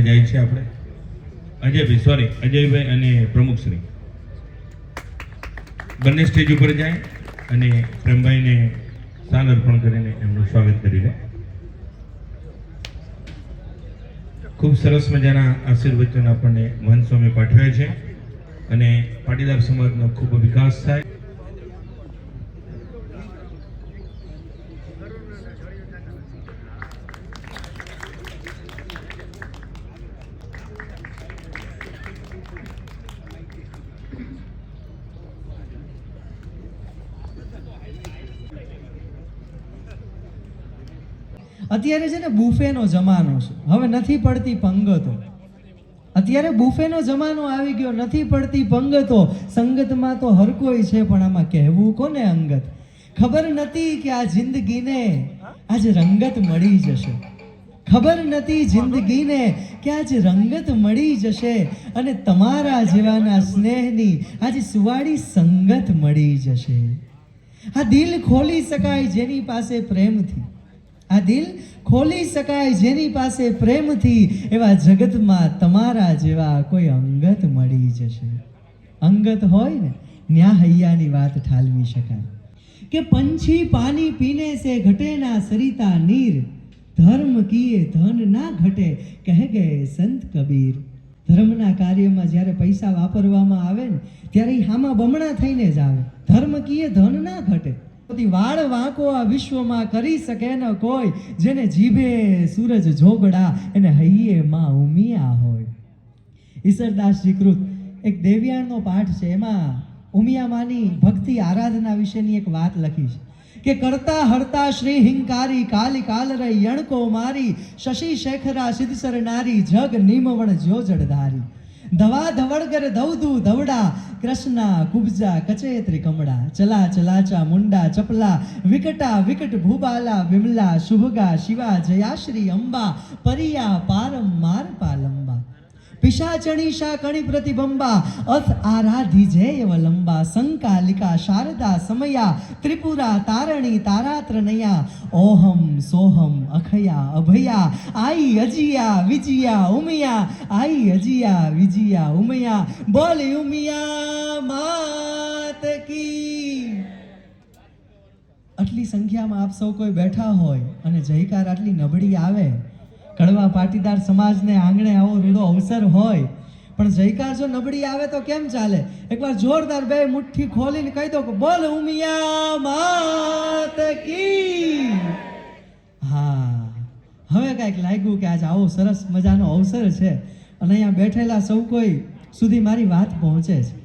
જાય છે આપણે. અજયભાઈ સોરી અજયભાઈ અને પ્રમુખશ્રી. બંને સ્ટેજ ઉપર જાય અને પ્રેમભાઈને સાલ અર્પણ કરીને એમનું સ્વાગત કરી લે. ખૂબ સરસ મજાના આશીર્વચન આપણને મહંત સ્વામી પાઠવ્યા છે અને પાટીદાર સમાજનો ખૂબ વિકાસ થાય. અત્યારે છે ને બુફેનો જમાનો છે. હવે નથી પડતી પંગતો. અત્યારે બુફેનો જમાનો આવી ગયો, નથી પડતી પંગતો. સંગતમાં તો હર કોઈ છે, પણ આમાં કહેવું કોને અંગત? ખબર નથી કે આ જિંદગીને આજે રંગત મળી જશે. ખબર નથી જિંદગીને કે આજે રંગત મળી જશે અને તમારા જેવાના સ્નેહની આજે સુવાળી સંગત મળી જશે. આ દિલ ખોલી શકાય જેની પાસે પ્રેમથી. આ દિલ ખોલી શકાય જેની પાસે પ્રેમથી એવા જગતમાં તમારા જેવા કોઈ અંગત મળી જશે. અંગત હોય ને ન્યા હૈયાની વાત ઠાલવી શકાય. કે પંછી પાણી પીને સે ઘટે ના સરિતા નીર, ધર્મ કીએ ધન ના ઘટે કહે ગયે સંત કબીર. ધર્મના કાર્યમાં જ્યારે પૈસા વાપરવામાં આવે ને, ત્યારે હામાં બમણા થઈને જ આવે. ધર્મ કીએ ધન ના ઘટે. બધી વાળ વાંકો આ વિશ્વમાં કરી શકે ન કોઈ. જેને જીભે સૂરજ જોગડા, એને હૈયે માં ઉમિયા હોય. ઈશ્વરદાસજી કૃત, એક દેવ્યાણનો પાઠ છે. એમાં ઉમિયામાની ભક્તિ આરાધના વિશેની એક વાત લખી છે. કે કરતા હરતા શ્રી હિંકારી કાલી કાલ રહી યણકો મારી, શશી શેખરા સિદ્ધ સરનારી જગ નિમવણ જોજડધારી ધવા ધવડગર ધવધુ ધવડા, કૃષ્ણા, કુબજા, કચેત્રી, કમળા, ચલા, ચલાચા, મુંડા, ચપલા, વિકટા, વિકટ ભૂબાલા, વિમલા, શુભગા, શિવા, જયાશ્રી, અંબા, પરિયા પારમ પાલંબા પિશાચણી શાકણી પ્રતિબંબા. અથ આરાધી જય લંબા સંકાલિકા શારદા સમયા. ત્રિપુરા તારણી તારાત્રનયા. ઓહમ સોહમ અખયા અભયા. આઈ અજિયા વિજિયા ઉમિયા. આઈ અજિયા વિજિયા ઉમિયા. બોલ ઉમિયા, માત કી. આટલી સંખ્યામાં આપ સૌ કોઈ બેઠા હોય અને જયકાર આટલી નબળી આવે કડવા પાટીદાર સમાજને આંગણે આવો રેડો અવસર હોય. પણ જયકાર જો નબળી આવે તો કેમ ચાલે? એકવાર જોરદાર બે મુઠ્ઠી ખોલીને કહી દો કે, બોલ ઉમિયા માત કી. હા. હવે કાંઈક લાગ્યું કે આજ આવો સરસ મજાનો અવસર છે. અને અહીંયા બેઠેલા સૌ કોઈ સુધી મારી વાત પહોંચે છે.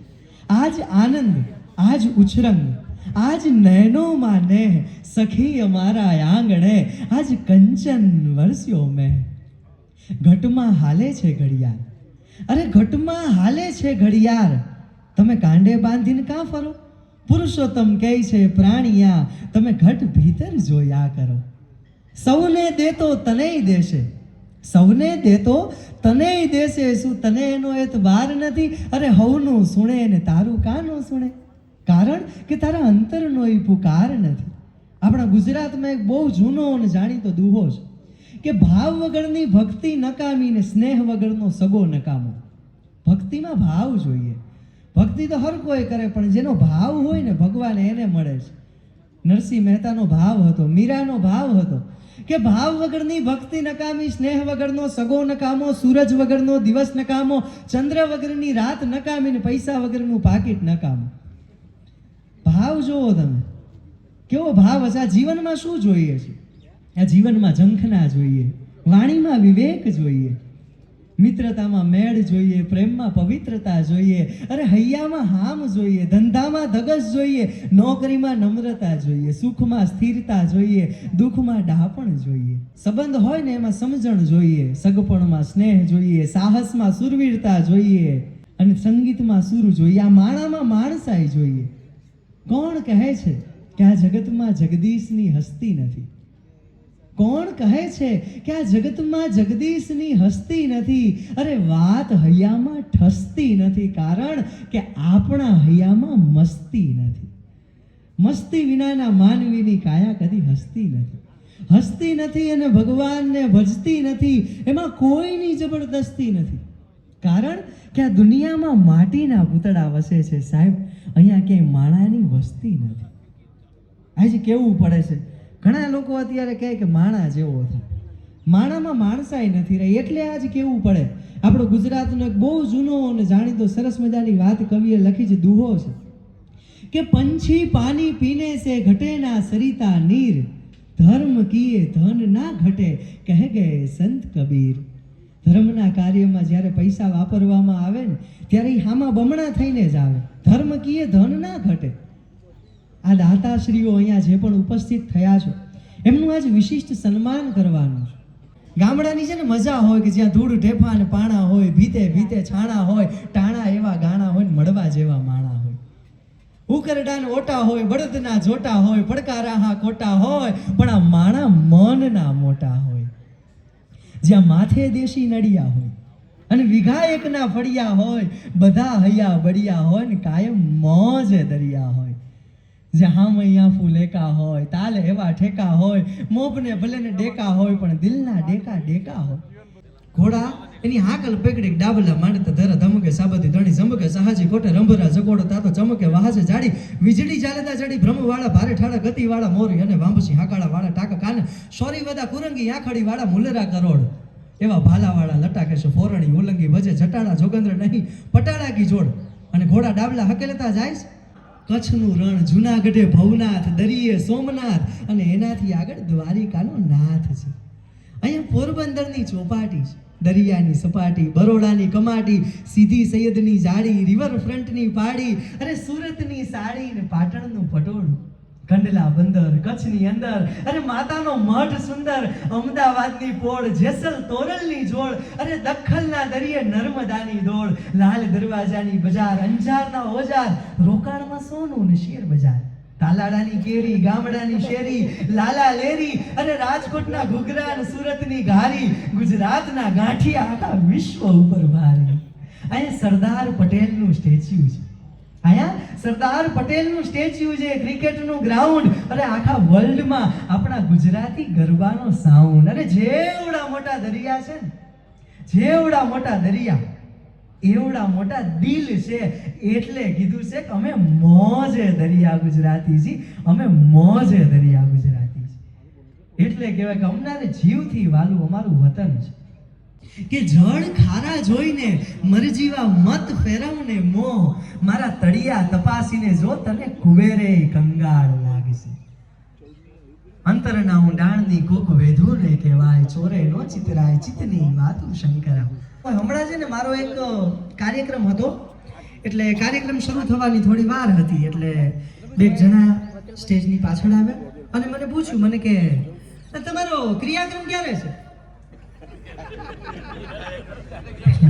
આજ આનંદ, આજ ઉછરંગ, આજ નયનોમાં નેહ સખી અમારા આંગણે, આજ કંચન વરસ્યો મેં. ઘટમાં હાલે છે ઘડિયાળ. અરે ઘટમાં હાલે છે ઘડિયાળ. તમે કાંડે બાંધીને કાં ફરો? પુરુષોત્તમ કહે છે, પ્રાણિયા, તમે ઘટ ભીતર જોયા કરો. સૌને દેતો તનેય દેશે. સૌને દેતો તનેય દેશે, શું તને એનો એતબાર નથી? અરે હવનું સુણે ને તારું કાનો સુણે? કારણ કે તારા અંતરનો એ પુકાર નથી. આપણા ગુજરાતમાં એક બહુ જૂનો અને જાણીતો દુહો છે કે ભાવ વગરની ભક્તિ નકામી ને સ્નેહ વગરનો સગો નકામો. ભક્તિમાં ભાવ જોઈએ. ભક્તિ તો હર કોઈ કરે, પણ જેનો ભાવ હોય ને ભગવાન એને મળે છે. નરસિંહ મહેતાનો ભાવ હતો, મીરાનો ભાવ હતો, કે ભાવ વગરની ભક્તિ નકામી, સ્નેહ વગરનો સગો નકામો, સૂરજ વગરનો દિવસ નકામો, ચંદ્ર વગરની રાત નકામી ને પૈસા વગરનું પાકીટ નકામો. ભાવ જુઓ તમે. કેવો ભાવ હશે? આ જીવનમાં શું જોઈએ છે? આ જીવનમાં ઝંખના જોઈએ, વાણીમાં વિવેક જોઈએ, મિત્રતામાં મેળ જોઈએ, પ્રેમમાં પવિત્રતા જોઈએ, અરે હૈયામાં હામ જોઈએ, ધંધામાં ધગસ જોઈએ, નોકરીમાં નમ્રતા જોઈએ, સુખમાં સ્થિરતા જોઈએ, દુઃખમાં ડાપણ જોઈએ. સંબંધ હોય ને એમાં સમજણ જોઈએ, સગપણમાં સ્નેહ જોઈએ, સાહસમાં સુરવીરતા જોઈએ, અને સંગીતમાં સુર જોઈએ, આ માણામાં માણસાઈ જોઈએ. કોણ કહે છે? કે આ જગતમાં જગદીશની હસ્તી નથી. કોણ કહે છે કે આ જગતમાં જગદીશની હસ્તી નથી? અરે વાત હૈયામાં ઠસતી નથી, કારણ કે આપણા હૈયામાં મસ્તી નથી. મસ્તી વિનાના માનવીની કાયા કદી હસતી નથી. હસતી નથી અને ભગવાનને ભજતી નથી, એમાં કોઈની જબરદસ્તી નથી. કારણ કે આ દુનિયામાં માટીના પૂતળા વસે છે સાહેબ, અહીંયા ક્યાંય માણાની વસ્તી નથી. આજે કેવું પડે છે? ઘણા લોકો અત્યારે કહે કે માણા જેવો થાય માણામાં માણસાઈ નથી રહી, એટલે આજ કેવું પડે? આપણો ગુજરાતનો એક બહુ જૂનો અને જાણીતો સરસ મજાની વાત કવિએ લખી છે, દુહો છે. કે પંછી પાણી પીને સે ઘટે ના સરિતા નીર, ધર્મ કીએ ધન ના ઘટે, કહે ગયે સંત કબીર. ધર્મના કાર્યમાં જ્યારે પૈસા વાપરવામાં આવે ને, ત્યારે એ હામાં બમણા થઈને જ આવે. ધર્મ કીએ ધન ના ઘટે. આ દાતાશ્રીઓ અહીંયા જે પણ ઉપસ્થિત થયા છો, એમનું આજ વિશિષ્ટ સન્માન કરવાનું છે. ગામડાની છે ને મજા હોય કે જ્યાં ધૂળ, ઢેફા અને પાણા હોય, ભીતે ભીતે, છાણા હોય, ટાણા એવા ગાણા હોય ને મળવા જેવા માણા હોય. ઉકરડાન ઓટા હોય, બળદના જોટા હોય, પડકારા હા કોટા હોય, પણ આ માણા મનના મોટા હોય. જ્યાં માથે દેશી નડિયા હોય અને વિઘાયકના ફળિયા હોય, બધા હૈયા બળિયા હોય ને કાયમ મોજ દરિયા હોય. જ્યાં મૈયા ફૂલેકા હોય, તાલ એવા ઠેકા હોય મોભને ભલે ને ડેકા હોય, પણ દિલના ડેકા ડેકા હોય. ઘોડા એની હાકલ પેકડી ડાબલા માંડતા ધરા ધમકે સાબતી ધણી ઝમકે, સહાજી કોટે રંભરા જગોડો તાતો ચમકે, વાહસે જાડી, વીજળી જાલેતા જાડી, બ્રહ્મવાળા ભારે ઠાડા, ગતિવાળા મોરી અને વાંબસી હાકાળા વાળા ટાકા કાન, સોરી વદા કુરંગી આખડી વાળા મુલરા કરોડ. એવા ભાલાવાળા લટાકે છે ફોરણી, ઉલંગી વજે જટાડા જોગંદ્ર નહીં પટાડા કી જોડ. અને ઘોડા ડાબલા હકેલતા જાય. કચ્છનું રણ જુનાગઢે ભવનાથ, દરિયે સોમનાથ અને એનાથી આગળ દ્વારિકાનો નાથ છે. અહીંયા પોરબંદરની ચોપાટી છે. દરિયાની સપાટી, બરોડાની કમાટી, સીધી સૈયદની જાળી રિવરફ્રન્ટની પાડી અરે સુરતની સાડી ને પાટણનું પટોળું. કંડલા બંદર, કચ્છની અંદર અરે માતાનો મઠ સુંદર, અમદાવાદની પોળ, જેસલ તોરલની જોડ અરે દખલના દરિયે નર્મદાની દોડ, લાલ દરવાજાની બજાર, અંજારના ઓજાર, રોકાણમાં સોનું ને શેર બજાર તાલાડાની કેરી, ગામડાની શેરી, લાલા લેરી અને રાજકોટના ઘુઘરા અને સુરતની ઘારી, ગુજરાતના ગાંઠિયા આખા વિશ્વ ઉપર ભારી અહીંયા સરદાર પટેલનું સ્ટેચ્યુ છે. અહીંયા સરદાર પટેલનું સ્ટેચ્યુ છે, ક્રિકેટનું ગ્રાઉન્ડ. અને આખા વર્લ્ડમાં આપણા ગુજરાતી ગરબાનો સાઉન્ડ અને જેવડા મોટા દરિયા છે ને, જેવડા મોટા દરિયા, એવડા મોટા દિલ છે, એટલે કીધું છે કે અમે મોજે દરિયા ગુજરાતી છી અમે મોજે દરિયા ગુજરાતી છી એટલે કહેવાય કે અમનાને જીવથી વાલું અમારું વતન છે. કે જળ ખારા જોઈને મરજીવા મત ફેરવને મોહ. મારા તળિયા તપાસીને જો તને કુબેરે કંગાળ લાગશે. અંતરના ઊંડાણની કોક વેધુને કહેવાય, ચોરે નો ચિતરાય, ચિતની વાતું શંકરા. હમણાં છે ને મારો એક કાર્યક્રમ હતો. એટલે કાર્યક્રમ શરૂ થવાની થોડી વાર હતી, એટલે બે જણા સ્ટેજની પાછળ આવ્યા અને મને પૂછ્યું, મને કે તમારો ક્રિયાક્રમ ક્યારે છે?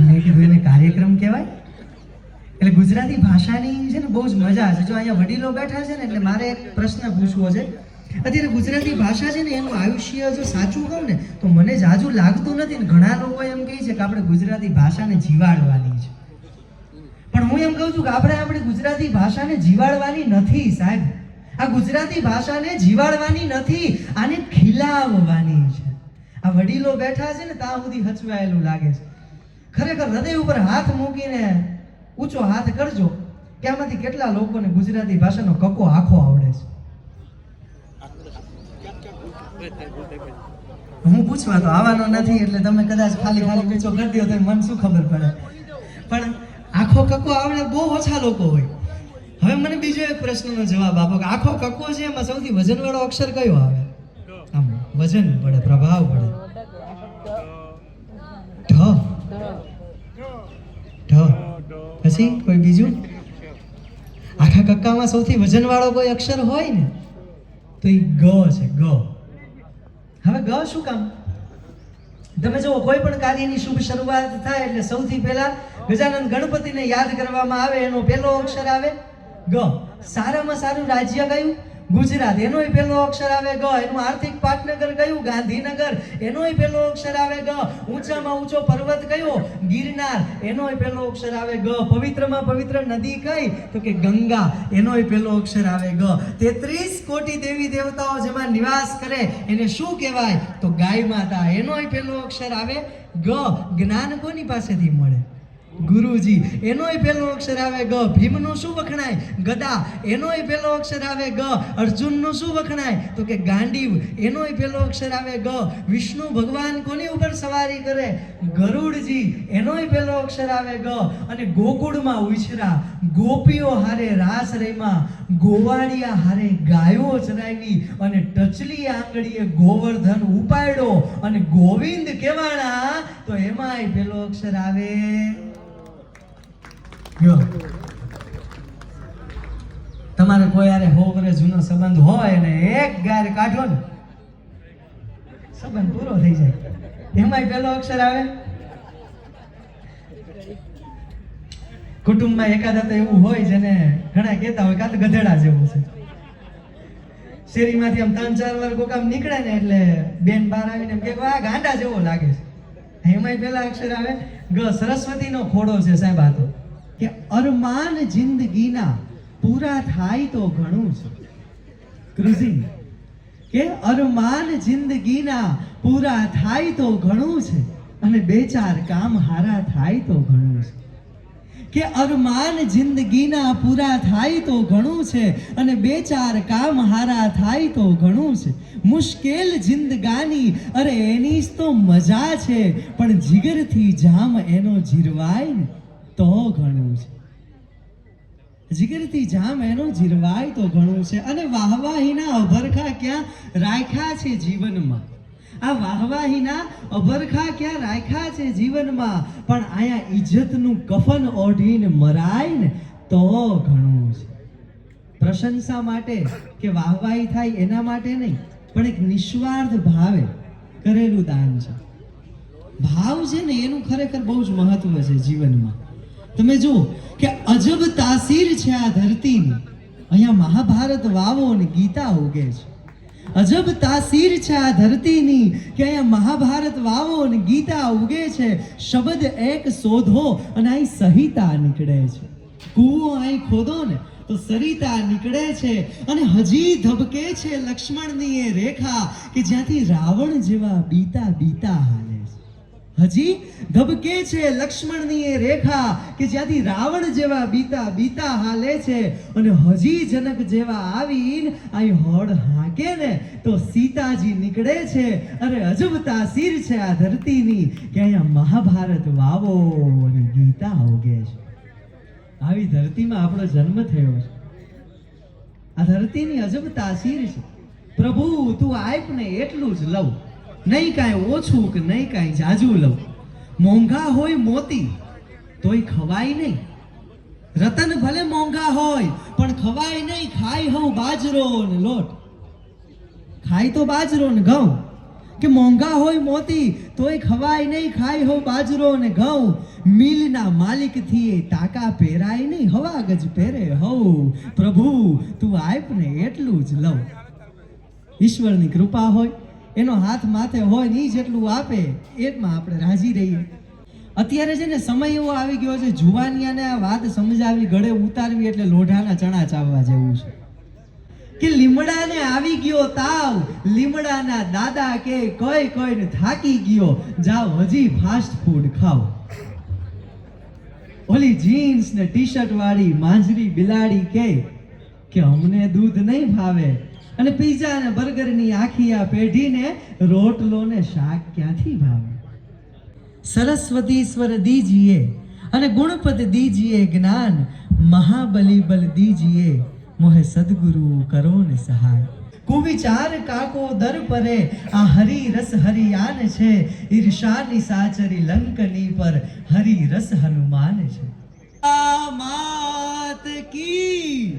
કીધું એને કાર્યક્રમ કહેવાય? એટલે ગુજરાતી ભાષાની છે ને બહુ જ મજા છે. જો અહીંયા વડીલો બેઠા છે ને એટલે મારે એક પ્રશ્ન પૂછવો છે. અત્યારે ગુજરાતી ભાષા છે ને એનું આયુષ્ય જો સાચું કહું ને, તો મને જાજુ લાગતું નથી ને ઘણા લોકો એમ કહે છે કે આપણે ગુજરાતી ભાષાને જીવાડવાની છે. પણ હું એમ કહું છું કે આપણે આપણે ગુજરાતી ભાષાને જીવાડવાની નથી સાહેબ. આ ગુજરાતી ભાષાને જીવાડવાની નથી, આને ખીલાવવાની છે. આ વડીલો બેઠા છે ને, ત્યાં સુધી હચવાયેલું લાગે છે. ખરેખર હૃદય ઉપર હાથ મૂકીને ઊંચો હાથ કરજો, કે આમાંથી કેટલા લોકોને ગુજરાતી ભાષાનો કક્કો આખો આવડે છે. હું પૂછવા તો આવવાનો નથી, એટલે તમે કદાચ ખાલી ખાલી પીછો કરી દો તો મને શું ખબર પડે. પણ આખો કક્કો આવડે બહુ ઓછા લોકો હોય. હવે મને બીજો એક પ્રશ્નનો જવાબ આપો, કે આખો કક્કો છે એમાં સૌથી વજનવાળો અક્ષર કયો આવે? આમ વજન પડે, પ્રભાવ પડે. પછી કોઈ બીજું? આખા કક્કામાં સૌથી વજનવાળો કોઈ અક્ષર હોય ને, તો એ ગ છે, ગ. હવે ગ શું કામ? તમે જુઓ, કોઈ પણ કાર્યની શુભ શરૂઆત થાય એટલે સૌથી પહેલા ગજાનંદ ગણપતિને યાદ કરવામાં આવે, એનો પહેલો અક્ષર આવે ગ. સારામાં સારું રાજ્ય કયું? ગુજરાત, એનોય પહેલો અક્ષર આવે ગ, એનું આર્થિક પાટનગર કયું? ગાંધીનગર, એનોય પહેલો અક્ષર આવે ગ. ઊંચામાં ઊંચો પર્વત કયો? ગિરનાર, એનોય પહેલો અક્ષર આવે ગ. પવિત્રમાં પવિત્ર નદી કઈ? તો કે ગંગા, એનોય પહેલો અક્ષર આવે ગ. તેત્રીસ કોટી દેવી દેવતાઓ જેમાં નિવાસ કરે, એને શું કહેવાય? તો ગાય માતા, એનોય પહેલો અક્ષર આવે ગ. જ્ઞાન કોની પાસેથી મળે? ગુરુજી, એનોય પહેલો અક્ષર આવે ગ, ભીમનું શું વખણાય? ગદા, એનોય પહેલો અક્ષર આવે ગ, અર્જુનનું શું વખણાય? તો કે ગાંડીવ, એનોય પહેલો અક્ષર આવે ગ, વિષ્ણુ ભગવાન કોની ઉપર સવારી કરે? ગરુડજી, એનોય પહેલો અક્ષર આવે ગ, અને ગોકુળમાં ઉછરા, ગોપીઓ હારે રાસ રહીમાં ગોવાળિયા હારે ગાયો ચરાવી, અને ટચલી આંગળીએ ગોવર્ધન ઉપાડ્યો, અને ગોવિંદ કેવાણા, તો એમાંય પેલો અક્ષર આવે. યો. તમારે કોઈ યારે હો વર્ષ જૂનો સંબંધ હોય ને એક ગાર કાઢો ને, સંબંધ પૂરો થઈ જાય. એમાંય પેલો અક્ષર આવે? કુટુંબમાં એકાદા તો એવું હોય જેને ઘણા કહેતા હોય કાં તો ગધેડા જેવું છે. શેરીમાંથી આમ ત્રણ, ચાર વાર કોક આમ નીકળે ને એટલે બેન બહાર આવીને કે આ ગાંડા જેવો લાગે છે. એમાંય પેલા અક્ષર આવે, ગ સરસ્વતીનો ખોડો છે સાહેબ આ તો. કે અરમાન જિંદગીના પૂરા થાય તો ઘણું છે. ક્રુઝિંગ કે અરમાન જિંદગીના પૂરા થાય તો ઘણું છે અને બે ચાર કામ હારા થાય તો ઘણું છે. કે અરમાન જિંદગીના પૂરા થાય તો ઘણું છે અને બે ચાર કામ હારા થાય તો ઘણું છે. મુશ્કેલ જિંદગાની, અરે એની જ તો મજા છે, પણ જીગરથી જામ એનો જીરવાય ને. તો ઘણું છે. જીગરથી જામ એનો જીરવાય તો ઘણું છે. અને વાહવાહીના અભરખા ક્યાં રાખ્યા છે જીવનમાં? આ વાહવાહીના અભરખા ક્યાં રાખ્યા છે જીવનમાં? પણ અહીંયા ઇજ્જતનું કફન ઓઢીને મરાય ને તો ઘણું છે. પ્રશંસા માટે કે વાહવાહી થાય એના માટે નહીં, પણ એક નિસ્વાર્થ ભાવે કરેલું દાન છે. ભાવ છે ને એનું ખરેખર બહુ જ મહત્વ છે જીવનમાં. તમે જુઓ કે અજબ તાસીર છે આ ધરતીની. અહીંયા મહાભારત વાવો અને ગીતા ઉગે છે. અજબ તાસીર છે આ ધરતીની કે અહીંયા મહાભારત વાવો અને ગીતા ઉગે છે. શબ્દ એક શોધો અને અહીં સહિતા નીકળે છે. કૂવો અહીં ખોદો ને તો સરિતા નીકળે છે. અને હજી ધબકે છે લક્ષ્મણની એ રેખા કે જ્યાંથી રાવણ જેવા બીતા બીતા હાલે હજી ધબકે છે લક્ષ્મણની એ રેખા કે જ્યાંથી રાવણ જેવા બીતા બીતા હાલે છે અને હજી જનક જેવા આવીને અહીં હોડ હાકે ને તો સીતાજી નીકળે છે અરે અજબ તાસીર છે આ ધરતીની કે અહીંયા મહાભારત વાવો અને ગીતા ઉગે છે. આવી ધરતીમાં આપણો જન્મ થયો છે. આ ધરતીની અજબ તાસીર છે. પ્રભુ તું આપ ને એટલું જ લઉં. નહીં કાંઈ ઓછું કે નહીં કાંઈ જાજુ લઉં. મોંઘા હોય મોતી, તોય ખવાય નહીં. રતન ભલે મોંઘા હોય, પણ ખવાય નહીં ખાય હું બાજરો ને લોટ. ખાય તો બાજરો ને ઘઉં. કે મોંઘા હોય મોતી, તોય ખવાય નહીં ખાય હો બાજરો ને ઘઉં. મિલના માલિકથી થી ટાકા પહેરાય નહીં, હવા ગજ પહેરે હઉ. પ્રભુ, તું આપ ને એટલું જ લઉં. ઈશ્વરની કૃપા હોય. એનો હાથ માથે હોય ને જેટલું આપે, એમાં આપણે રાજી રહીએ. અત્યારે છે ને સમય એવો આવી ગયો છે, જુવાનિયાને આ વાત સમજાવી, ગળે ઉતારવી એટલે લોઢાના ચણા ચાવવા જેવું છે. કે લીમડાને આવી ગયો તાવ, લીમડાના દાદા કે કોઈ કઈ થાકી ગયો, જાઓ હજી ફાસ્ટ ફૂડ ખાઓ. ઓલી જીન્સ ને ટી શર્ટ વાળી માંજરી બિલાડી કે કે અમને દૂધ નહીં ભાવે અને પીઝા અને બર્ગરની આખી આ પેઢીને રોટલો ને શાક ક્યાંથી ભાવે? સરસ્વતીશ્વર દીજીએ અને ગુણપત દીજીએ જ્ઞાન મહાબલી બલ દીજીએ, મોહે સદગુરુ કરો ને સહાય. કુવિચાર કાકો દર પરે, આ હરી રસ હરિયાન છે, ઈર્ષાની સાચરી લંકની પર હરી રસ હનુમાન છે. આ માત કી